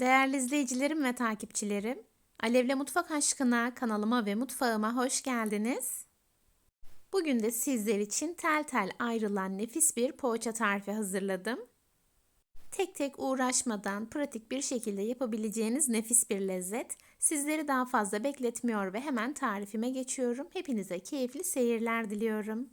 Değerli izleyicilerim ve takipçilerim, Alevle Mutfak Aşkına kanalıma ve mutfağıma hoş geldiniz. Bugün de sizler için tel tel ayrılan nefis bir poğaça tarifi hazırladım. Tek tek uğraşmadan pratik bir şekilde yapabileceğiniz nefis bir lezzet. Sizleri daha fazla bekletmiyor ve hemen tarifime geçiyorum. Hepinize keyifli seyirler diliyorum.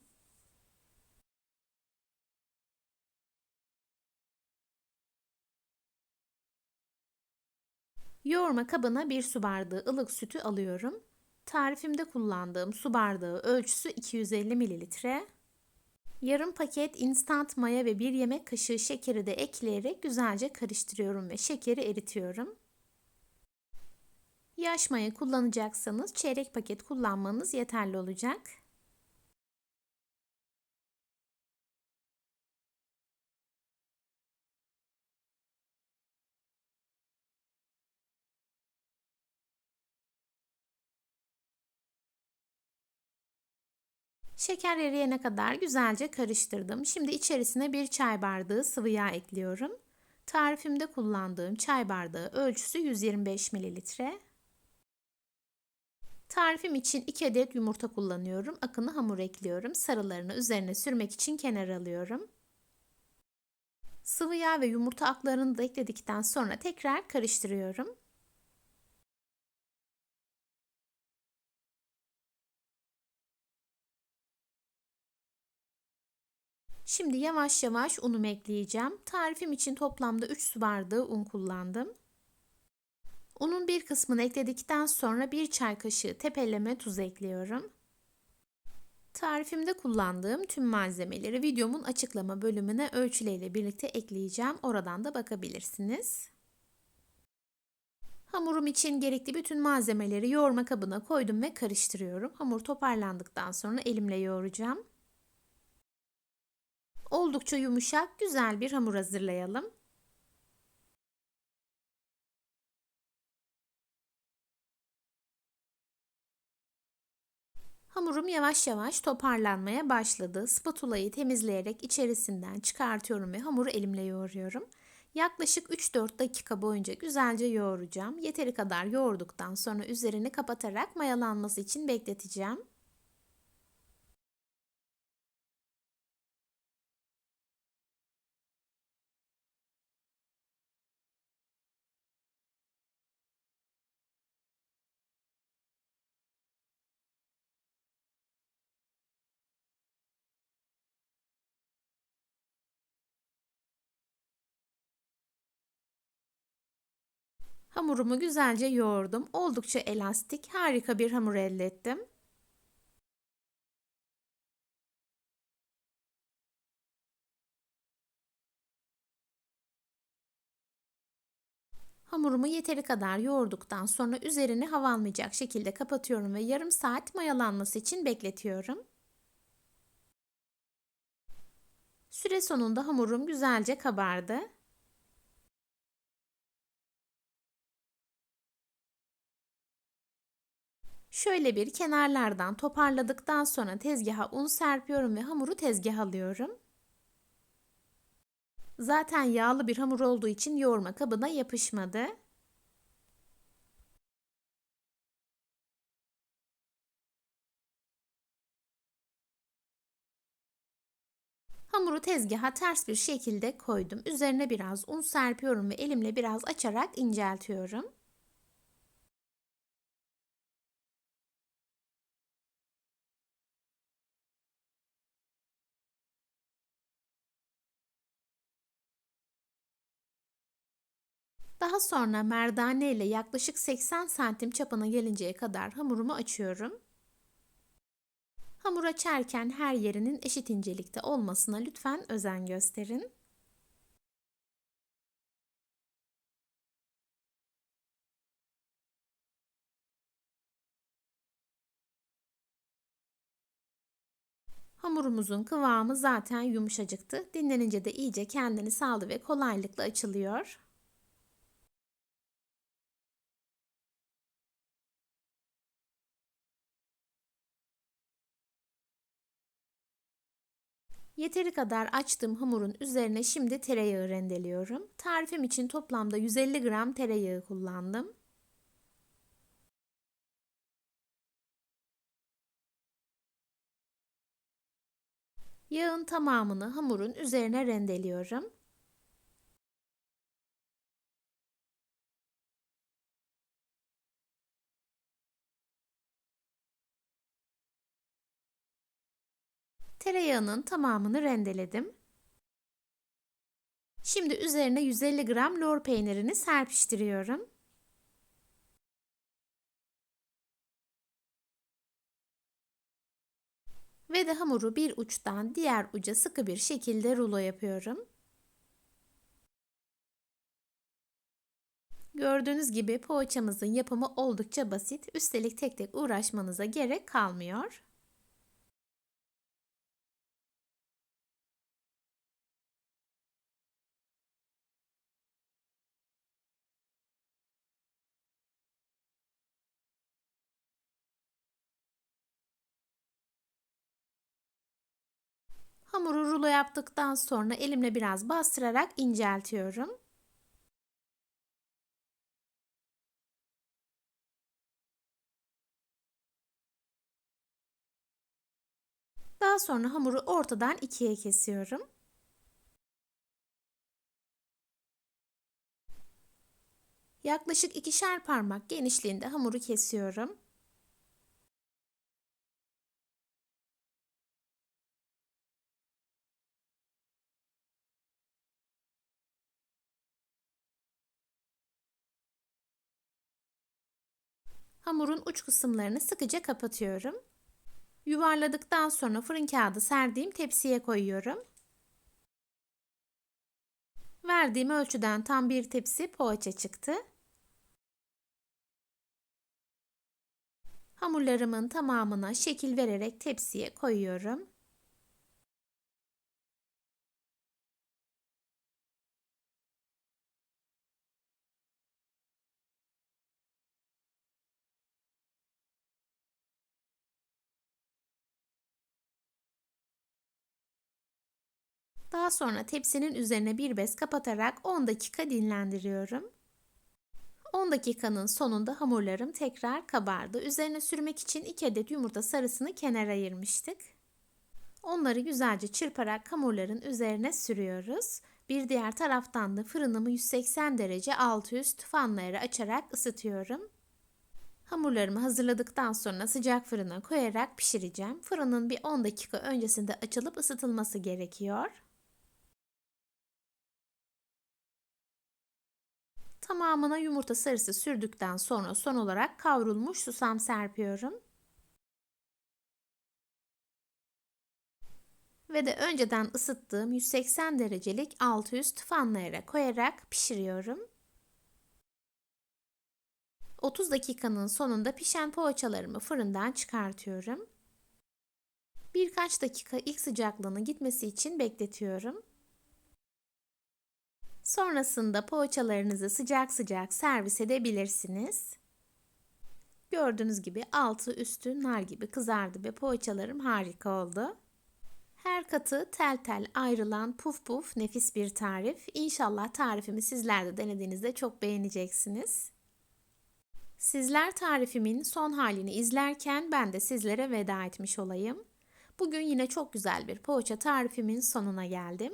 Yoğurma kabına bir su bardağı ılık sütü alıyorum. Tarifimde kullandığım su bardağı ölçüsü 250 mililitre. Yarım paket instant maya ve bir yemek kaşığı şekeri de ekleyerek güzelce karıştırıyorum ve şekeri eritiyorum. Yaş maya kullanacaksanız çeyrek paket kullanmanız yeterli olacak. Şeker eriyene kadar güzelce karıştırdım. Şimdi içerisine bir çay bardağı sıvı yağ ekliyorum. Tarifimde kullandığım çay bardağı ölçüsü 125 mililitre. Tarifim için 2 adet yumurta kullanıyorum. Akını hamur ekliyorum. Sarılarını üzerine sürmek için kenara alıyorum. Sıvı yağ ve yumurta aklarını da ekledikten sonra tekrar karıştırıyorum. Şimdi yavaş yavaş unumu ekleyeceğim. Tarifim için toplamda 3 su bardağı un kullandım. Unun bir kısmını ekledikten sonra bir çay kaşığı tepeleme tuz ekliyorum. Tarifimde kullandığım tüm malzemeleri videomun açıklama bölümüne ölçüleriyle birlikte ekleyeceğim. Oradan da bakabilirsiniz. Hamurum için gerekli bütün malzemeleri yoğurma kabına koydum ve karıştırıyorum. Hamur toparlandıktan sonra elimle yoğuracağım. Oldukça yumuşak, güzel bir hamur hazırlayalım. Hamurum yavaş yavaş toparlanmaya başladı. Spatulayı temizleyerek içerisinden çıkartıyorum ve hamuru elimle yoğuruyorum. Yaklaşık 3-4 dakika boyunca güzelce yoğuracağım. Yeteri kadar yoğurduktan sonra üzerini kapatarak mayalanması için bekleteceğim. Hamurumu güzelce yoğurdum. Oldukça elastik, harika bir hamur elde ettim. Hamurumu yeteri kadar yoğurduktan sonra üzerini hava almayacak şekilde kapatıyorum ve yarım saat mayalanması için bekletiyorum. Süre sonunda hamurum güzelce kabardı. Şöyle bir kenarlardan toparladıktan sonra tezgaha un serpiyorum ve hamuru tezgaha alıyorum. Zaten yağlı bir hamur olduğu için yoğurma kabına yapışmadı. Hamuru tezgaha ters bir şekilde koydum. Üzerine biraz un serpiyorum ve elimle biraz açarak inceltiyorum. Daha sonra merdane ile yaklaşık 80 santim çapına gelinceye kadar hamurumu açıyorum. Hamur açarken her yerinin eşit incelikte olmasına lütfen özen gösterin. Hamurumuzun kıvamı zaten yumuşacıktı. Dinlenince de iyice kendini sağlı ve kolaylıkla açılıyor. Yeteri kadar açtığım hamurun üzerine şimdi tereyağı rendeliyorum. Tarifim için toplamda 150 gram tereyağı kullandım. Yağın tamamını hamurun üzerine rendeliyorum. Tereyağının tamamını rendeledim. Şimdi üzerine 150 gram lor peynirini serpiştiriyorum. Ve de hamuru bir uçtan diğer uca sıkı bir şekilde rulo yapıyorum. Gördüğünüz gibi poğaçamızın yapımı oldukça basit. Üstelik tek tek uğraşmanıza gerek kalmıyor. Hamuru rulo yaptıktan sonra elimle biraz bastırarak inceltiyorum. Daha sonra hamuru ortadan ikiye kesiyorum. Yaklaşık ikişer parmak genişliğinde hamuru kesiyorum. Hamurun uç kısımlarını sıkıca kapatıyorum. Yuvarladıktan sonra fırın kağıdı serdiğim tepsiye koyuyorum. Verdiğim ölçüden tam bir tepsi poğaça çıktı. Hamurlarımın tamamına şekil vererek tepsiye koyuyorum. Daha sonra tepsinin üzerine bir bez kapatarak 10 dakika dinlendiriyorum. 10 dakikanın sonunda hamurlarım tekrar kabardı. Üzerine sürmek için 2 adet yumurta sarısını kenara ayırmıştık. Onları güzelce çırparak hamurların üzerine sürüyoruz. Bir diğer taraftan da fırınımı 180 derece alt üst fanları açarak ısıtıyorum. Hamurlarımı hazırladıktan sonra sıcak fırına koyarak pişireceğim. Fırının bir 10 dakika öncesinde açılıp ısıtılması gerekiyor. Tamamına yumurta sarısı sürdükten sonra son olarak kavrulmuş susam serpiyorum. Ve de önceden ısıttığım 180 derecelik altı üst fanlara koyarak pişiriyorum. 30 dakikanın sonunda pişen poğaçalarımı fırından çıkartıyorum. Birkaç dakika ilk sıcaklığının gitmesi için bekletiyorum. Sonrasında poğaçalarınızı sıcak sıcak servis edebilirsiniz. Gördüğünüz gibi altı üstü nar gibi kızardı ve poğaçalarım harika oldu. Her katı tel tel ayrılan puf puf nefis bir tarif. İnşallah tarifimi sizler de denediğinizde çok beğeneceksiniz. Sizler tarifimin son halini izlerken ben de sizlere veda etmiş olayım. Bugün yine çok güzel bir poğaça tarifimin sonuna geldim.